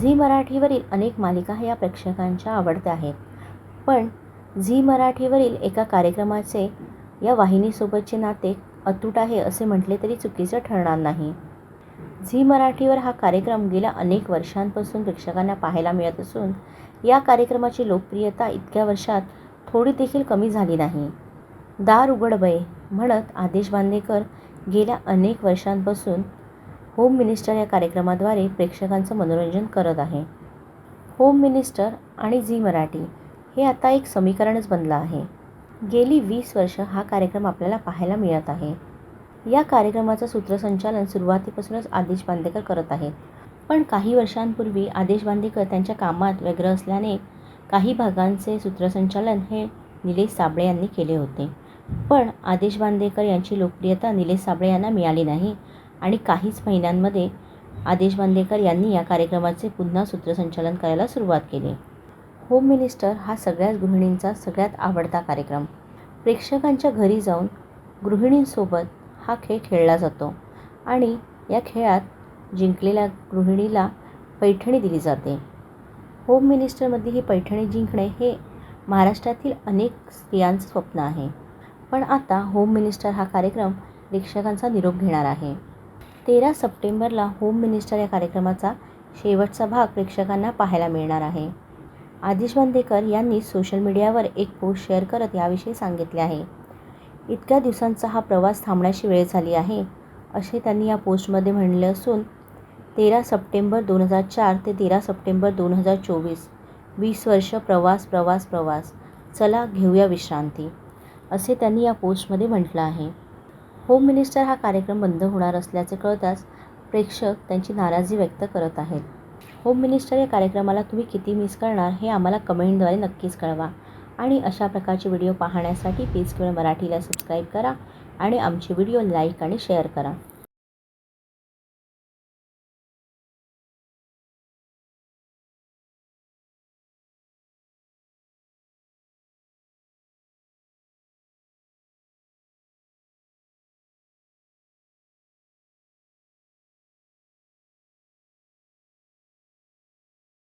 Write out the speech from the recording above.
Zee मराठीवरील अनेक मालिका ह्या प्रेक्षकांच्या आवडत्या आहेत. पण झी मराठीवरील एका कार्यक्रमाचे या वाहिनीसोबतचे नाते अतूट आहे असे म्हटले तरी चुकीचं ठरणार नाही. झी मराठीवर हा कार्यक्रम गेल्या अनेक वर्षांपासून प्रेक्षकांना पाहायला मिळत असून या कार्यक्रमाची लोकप्रियता इतक्या वर्षात थोडी देखील कमी झाली नाही. दार उघड बये म्हणत आदेश बांदेकर गेल्या अनेक वर्षांपासून होम मिनिस्टर या कार्यक्रमाद्वारे प्रेक्षकांचं मनोरंजन करत आहे. होम मिनिस्टर आणि झी मराठी हे आता एक समीकरणच बनलं आहे. गेली वीस वर्ष हा कार्यक्रम आपल्याला पाहायला मिळत आहे. या कार्यक्रमाचं सूत्रसंचालन सुरुवातीपासूनच आदेश बांदेकर करत आहेत. पण काही वर्षांपूर्वी आदेश बांदेकर त्यांच्या कामात व्यग्र असल्याने काही भागांचे सूत्रसंचालन हे निलेश साबळे यांनी केले होते. पण आदेश बांदेकर यांची लोकप्रियता निलेश साबळे यांना मिळाली नाही. आणि काहीच महिन्यांमध्ये आदेश बांदेकर यांनी या कार्यक्रमाचे पुन्हा सूत्रसंचालन करायला सुरुवात केली. होम मिनिस्टर हा सगळ्याच गृहिणींचा सगळ्यात आवडता कार्यक्रम. प्रेक्षकांच्या घरी जाऊन गृहिणींसोबत हा खेळ खेळला जातो आणि या खेळात जिंकलेल्या गृहिणीला पैठणी दिली जाते. होम मिनिस्टरमध्ये ही पैठणी जिंकणे हे महाराष्ट्रातील अनेक स्त्रियांचं स्वप्न आहे. पण आता होम मिनिस्टर हा कार्यक्रम प्रेक्षकांचा निरोप घेणार आहे. तेरा सप्टेंबरला होम मिनिस्टर या कार्यक्रमाचा शेवटचा भाग प्रेक्षकांना पाहायला मिळणार आहे. आदिश बांदेकर यांनी सोशल मीडियावर एक पोस्ट शेअर करत याविषयी सांगितले आहे. इतक्या दिवसांचा हा प्रवास थांबण्याची वेळ झाली आहे असे त्यांनी या पोस्टमध्ये म्हणले असून तेरा सप्टेंबर दोन हजार चार ते तेरा सप्टेंबर दोन हजार चोवीस वीस वर्ष प्रवास प्रवास प्रवास चला घेऊया विश्रांती असे त्यांनी या पोस्टमध्ये म्हटलं आहे. होम मिनिस्टर हा कार्यक्रम बंद होणार असल्याचे कळताच प्रेक्षक त्यांची नाराजी व्यक्त करत आहेत. होम मिनिस्टर या कार्यक्रमाला तुम्ही किती मिस करणार हे आम्हाला कमेंटद्वारे नक्कीच कळवा आणि अशा प्रकारचे व्हिडिओ पाहण्यासाठी पेज किंवा मराठीला सबस्क्राईब करा आणि आमचे व्हिडिओ लाईक आणि शेअर करा.